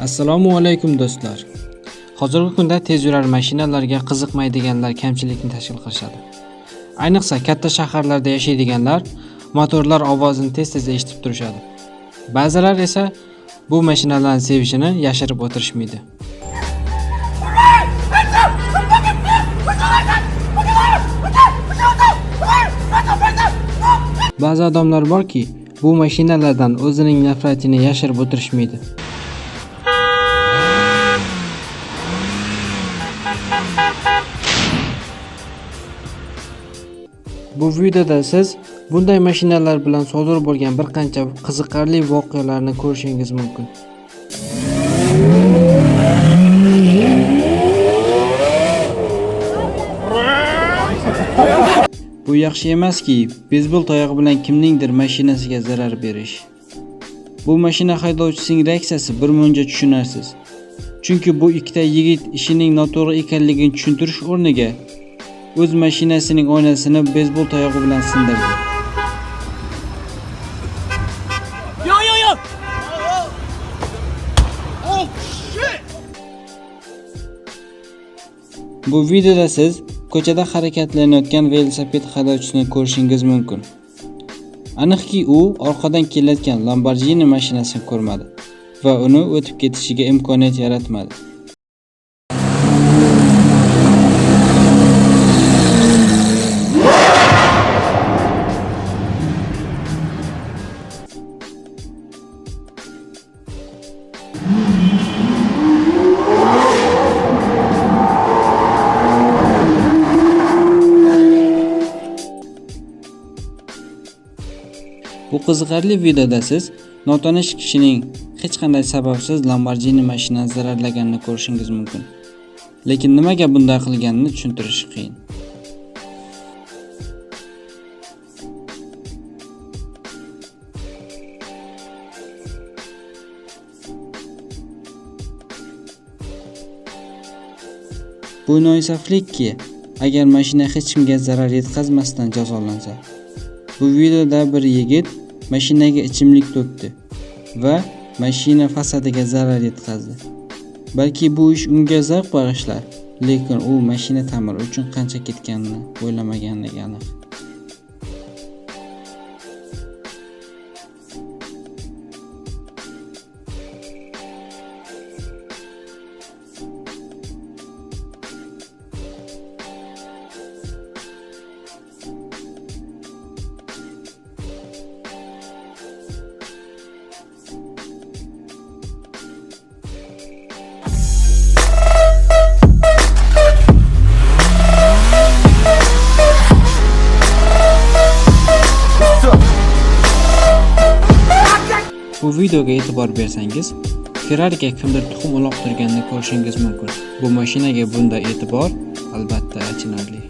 Assalomu alaykum do'stlar. Hozirgi kunda tez yurar mashinalarga qiziqmaydiganlar kamchilikni tashkil qilishadi. Ayniqsa katta shaharlarda yashaydiganlar motorlar ovozini tez-tez eshitib turishadi. Ba'zilar esa bu mashinalarni sevishini yashirib o'tirishmaydi. Ba'zi odamlar borki, bu mashinalardan o'zining nafratini yashirib o'tirishmaydi. Bu videoda siz bunday mashinalar bilan sodir bo'lgan bir qancha qiziqarli voqealarni ko'rishingiz mumkin. Bu yaxshi emaski, bezbol tayog'i bilan kimningdir mashinasiga zarar berish. Bu mashina haydovchisining reaksiyasi bir muncha tushunarsiz. Chunki bu ikkita yigit ishining noto'g'ri ekanligini tushuntirish o'rniga o'z mashinasining oynasini bezbol tayog'i bilan sindirdi. Yo, yo, yo! Oh, shit! Bu videoda siz ko'chada harakatlanayotgan velosiped haydovchisini ko'rishingiz mumkin. Aniqki, u orqadan kelayotgan Lamborghini mashinasini ko'rmadi va uni o'tib ketishiga imkoniyat yaratmadi. Bu qiziqarli videoda siz notanish kishining hech qanday sababsiz Lamborghini mashinani zararlaganini ko'rishingiz mumkin. Lekin nimaga bunday qilganini tushuntirish qiyin. Bu noinsoflikki, agar mashina hech kimga zarar yetkazmasdan jazolansa. Bu videoda bir yigit mashinaga ichimlik to'kdi va mashina fasadiga zarar yetkazdi. Balki bu ish unga zavq bag'ishlar, lekin u mashina ta'miri uchun qancha ketganini o'ylamaganligi aniq. Bu videoga e'tibor bersangiz, Ferrari'ga kimdir tuxum uloqtirganini ko'rishingiz mumkin. Bu mashinaga bunday e'tibor albatta achinarli.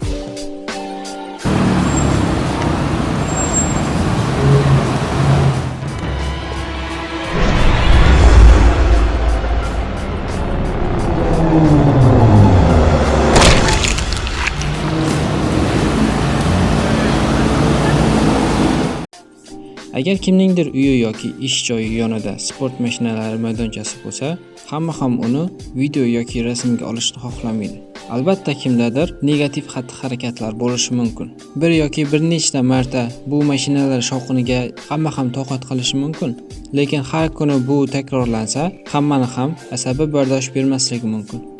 Agar kimningdir uyi yoki ish joyi yonida sport mashinalari maydonchasi bo'lsa, hamma ham uni video yoki rasmga olishni xohlamaydi. Albatta kimdadir negativ xatti-harakatlar bo'lishi mumkin. Bir yoki bir nechta marta bu mashinalar shovqiniga hamma ham toqat qilishi mumkin. Lekin har kuni bu takrorlansa, hammani ham asabi bardosh bermasligi mumkin.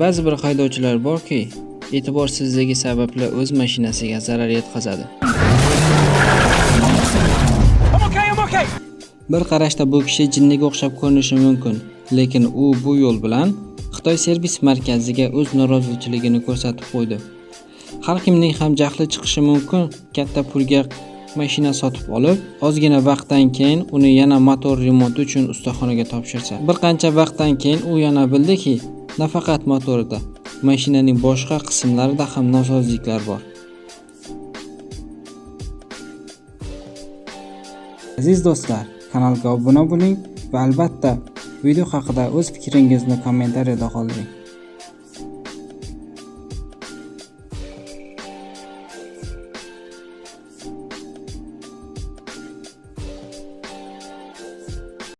Ba'zi bir haydovchilar borki, e'tiborsizligi sababli o'z mashinasiga zarar yetkazadi. Bir qarashda bu kishi jinniga o'xshab ko'rinishi mumkin, lekin u bu yo'l bilan Xitoy servis markaziga o'z noroziligini ko'rsatib qo'ydi. har kimning ham jahli chiqishi mumkin katta pulga mashina sotib olib ozgina vaqtdan keyin uni yana motor remonti uchun ustaxonaga topshirsa bir qancha vaqtdan keyin u yana bildiki nafaqat motorida mashinaning boshqa qismlarida ham nosozliklar bor. Aziz do'stlar kanalga obuna bo'ling va albatta video haqida o'z fikringizni kommentariyada qoldiring.